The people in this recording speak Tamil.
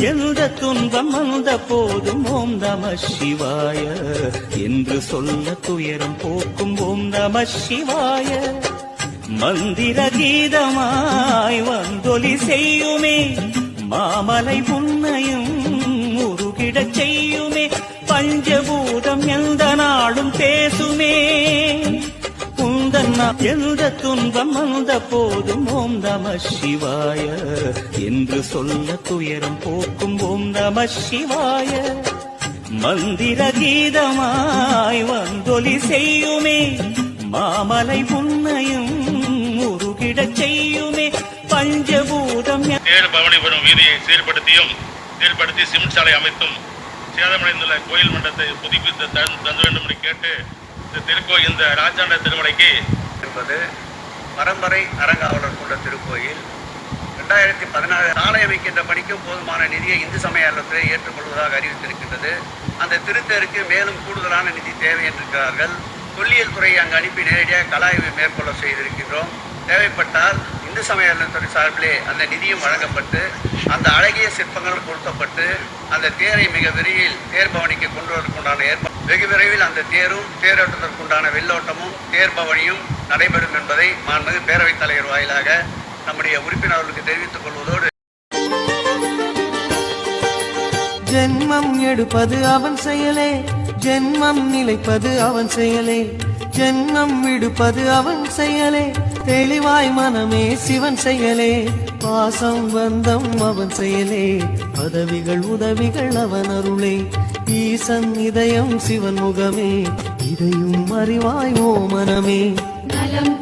எந்த துன்பம் வந்த போதும் ஓம் நம சிவாய. என்று சொல்ல துயரம் போக்கும் ஓம் நம சிவாய. மந்திர கீதமாய் வந்தொலி செய்யுமே. மாமலை புன்னையும் முருகிடச் செய்யுமே. பஞ்சபூதம் எந்த நாளும் பேசுமே எந்த துன்பம் வந்த போதும் ஓம் நம சிவாய. என்று சொல்ல துயரம் போக்கும் ஓம் நம சிவாய. மந்திர கீதமாய் வந்தொலி செய்யுமே. மாமலை புன்னையும் முருகிடச் செய்யுமே. பஞ்சபூதம் எ- தேர் பவனி வீதியை சீர்படுத்தியும் சீர்படுத்தி சிமெண்ட் சாலை அமைத்தும் சேதமடைந்துள்ள கோயில் மண்டத்தை புதுப்பித்து தந்து வேண்டும் என்று கேட்டு இந்த திருக்கோயில் இந்த ராஜாண்ட திருமலைக்கு என்பது பரம்பரை அறங்காவலர் கொண்ட திருக்கோயில். ரெண்டாயிரத்தி பதினாறு ஆலை அமைக்கின்ற பணிக்கும் போதுமான நிதியை இந்து சமய அறத்துறை ஏற்றுக்கொள்வதாக அறிவித்திருக்கின்றது. அந்த திருத்தருக்கு மேலும் கூடுதலான நிதி தேவை என்றிருக்கிறார்கள் தொல்லியல் துறையை அங்கு அனுப்பி நேரடியாக கலாய்வை மேற்கொள்ள செய்திருக்கின்றோம். தேவைப்பட்டால் இந்து சமய அறத்துறை சார்பிலே அந்த நிதியும் வழங்கப்பட்டு அந்த அழகிய சிற்பங்கள் பொருத்தப்பட்டு அந்த தேரை மிக விரைவில் தேர் பவனிக்கு கொண்டு வருவதற்குண்டான ஏற்பாடு வெகு விரைவில் அந்த தேரும் தேரோட்டத்திற்குண்டான வெள்ளோட்டமும் தேர் பவனியும் நடைபெறும் என்பதை மாண்புமிகு பேரவைத் தலைவர் வாயிலாக நம்முடைய உறுப்பினர்களுக்கு தெரிவித்துக் கொள்வதோடு ஜென்மம் எடுப்பது அவன் செயலே ஜென்மம் நிலைப்பது அவன் செயலே ஜென்மம் விடுப்பது அவன் செயலே. தெளிவாய் மனமே சிவன் செயலே பாசம் வந்தம் அவன் செயலே. பதவிகள் உதவிகள் அவன் அருளே ஈசன் இதயம் சிவன் முகமே இதையும் அறிவாய் ஓ மனமே. நலம்